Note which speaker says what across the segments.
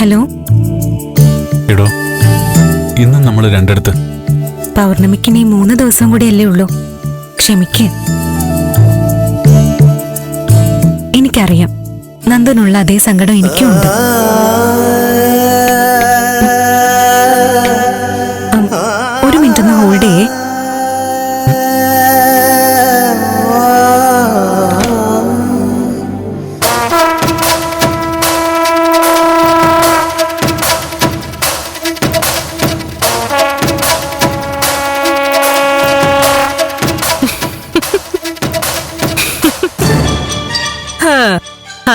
Speaker 1: Hello? എടോ ഇന്ന് നമ്മൾ രണ്ടടുത്ത്. പൗർണമിക്ക് നീ മൂന്ന് ദിവസം കൂടിയല്ലേ ഉള്ളൂ. ക്ഷമിക്ക്. എനിക്കറിയാം. നന്ദനുള്ള അതേ സങ്കടം എനിക്കും ഉണ്ട്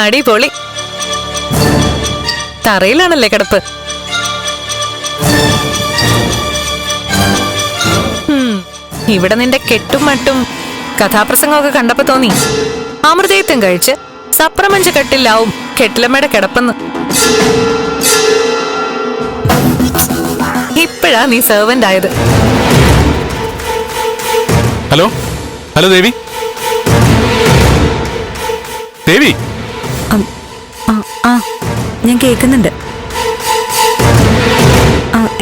Speaker 2: അടിപൊളി. തറയിലാണല്ലേ കിടപ്പ്? ഇവിടെ നിന്റെ കെട്ടും മട്ടും കഥാപ്രസംഗമൊക്കെ കണ്ടപ്പോ തോന്നി. അമൃതയത്വം കഴിച്ച് സപ്രമഞ്ച കെട്ടിലാവും കെട്ടിലമ്മയുടെ കിടപ്പെന്ന്. ഇപ്പോഴാ നീ സെർവന്റ് ആയത്.
Speaker 3: ഹലോ? ഹലോ ദേവി. ദേവി?
Speaker 1: ഞാൻ കേൾക്കുന്നുണ്ട്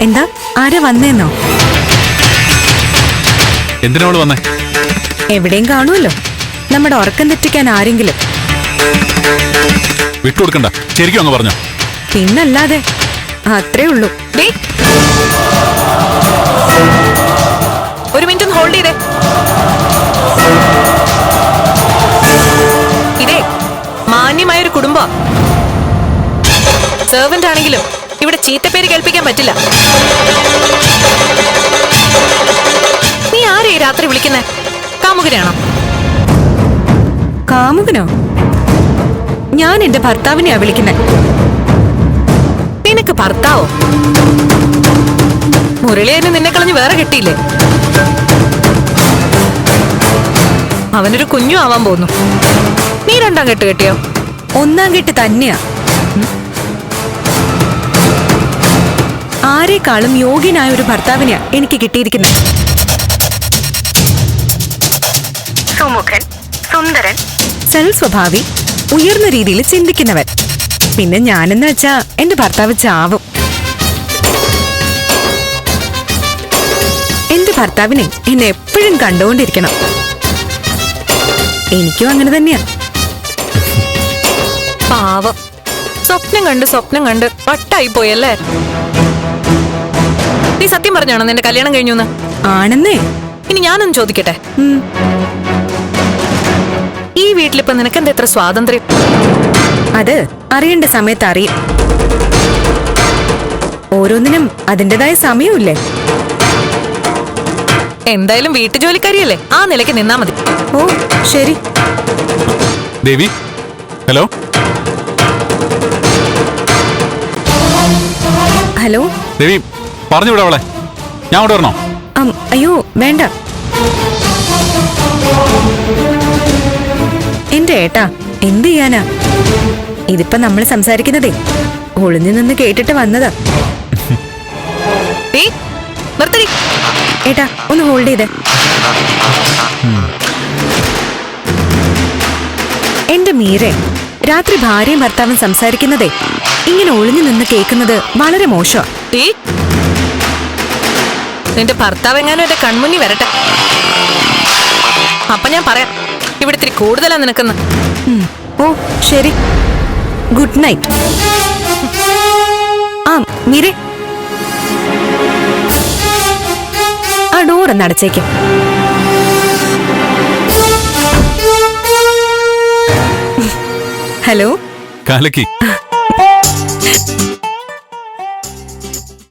Speaker 1: എന്താ? ആരാ വന്നേന്നോ?
Speaker 3: എന്തിനോട് വന്നേ?
Speaker 1: എവിടെയും കാണുമല്ലോ. നമ്മുടെ ഉറക്കം തെറ്റിക്കാൻ ആരെങ്കിലും.
Speaker 3: വിട്ടുകൊടുക്കണ്ട. ശരിക്കും അങ്ങ് പറഞ്ഞോ.
Speaker 1: പിന്നല്ലാതെ അത്രേ ഉള്ളൂ.
Speaker 2: ഒരു മിനിറ്റ് ഹോൾഡ് ചെയ്തേ. സെർവന്റ് ആണെങ്കിലും ഇവിടെ ചീത്തപ്പേര് കേൾപ്പിക്കാൻ പറ്റില്ല. നീ ആരെയും രാത്രി വിളിക്കുന്നേ? കാമുകനാണോ
Speaker 1: കാമുകനോ? ഞാൻ എന്റെ ഭർത്താവിനെയാ വിളിക്കുന്നത്
Speaker 2: നിനക്ക് ഭർത്താവോ? മുരളിയന് നിന്നെ കളഞ്ഞ് വേറെ കിട്ടിയില്ലേ? അവനൊരു കുഞ്ഞു ആവാൻ പോന്നു നീ രണ്ടാം കെട്ട് കെട്ടിയോ?
Speaker 1: ഒന്നാം കെട്ട് തന്നെയാ. ഉം. ആരെക്കാളും യോഗ്യനായ ഒരു ഭർത്താവിനെയാ എനിക്ക് കിട്ടിയിരിക്കുന്നത് സുമുഖൻ സുന്ദരൻ. സൽ സ്വഭാവി ഉയർന്ന രീതിയിൽ ചിന്തിക്കുന്നവൻ. പിന്നെ ഞാനെന്ന് വെച്ചാ എന്റെ ഭർത്താവ് ചാവും. എന്റെ ഭർത്താവിനെ എന്നെ എപ്പോഴും കണ്ടുകൊണ്ടിരിക്കണം. എനിക്കും അങ്ങനെ തന്നെയാ.
Speaker 2: പാവം. സ്വപ്നം കണ്ട് സ്വപ്നം കണ്ട് വട്ടായി പോയല്ലേ? നീ സത്യം പറഞ്ഞാണോ നിന്റെ കല്യാണം കഴിഞ്ഞു
Speaker 1: ആണെന്നേ.
Speaker 2: ഇനി ഞാനൊന്ന് ചോദിക്കട്ടെ? ഈ വീട്ടിലിപ്പോ നിനക്ക് എന്താ എത്ര സ്വാതന്ത്ര്യം?
Speaker 1: അത് അറിയേണ്ട സമയത്ത് അറിയും. ഓരോന്നിനും അതിന്റെതായ സമയമില്ലേ?
Speaker 2: എന്തായാലും വീട്ടുജോലിക്കാരിയല്ലേ? ആ നിലയ്ക്ക് നിന്നാ മതി.
Speaker 1: ഓ ശരി.
Speaker 3: ദേവി ഹലോ?
Speaker 1: ഹലോ?
Speaker 3: ദേവി പറഞ്ഞു വിടാ അവളെ. ഞാൻ അവിടെ വരണോ?
Speaker 1: അയ്യോ വേണ്ട. എന്റെ ഏട്ടാ എന്ത് ചെയ്യാനാ? ഇതിപ്പോ നമ്മൾ സംസാരിക്കുന്നതേ ഒളിഞ്ഞു നിന്ന് കേട്ടിട്ട് വന്നതാ. ഏട്ടാ ഒന്ന് ഹോൾഡ് ചെയ്തേ. എന്റെ മീരെ രാത്രി ഭാര്യയും ഭർത്താവും സംസാരിക്കുന്നതേ ഇങ്ങനെ ഒളിഞ്ഞു നിന്ന് കേൾക്കുന്നത് വളരെ മോശമാ
Speaker 2: നീ നിന്റെ ഭർത്താവ് എങ്ങാനും എന്റെ കൺമുന്നി വരട്ടെ. അപ്പൊ ഞാൻ പറയാം ഇവിടെ ഇത്തിരി കൂടുതലാ നിനക്കുന്ന.
Speaker 1: ഓ ശരി. Good night. ആ മീരെ. ആ ഡോർ ഒന്ന് അടച്ചേക്ക്. ഹലോ?
Speaker 3: കാലക്കി.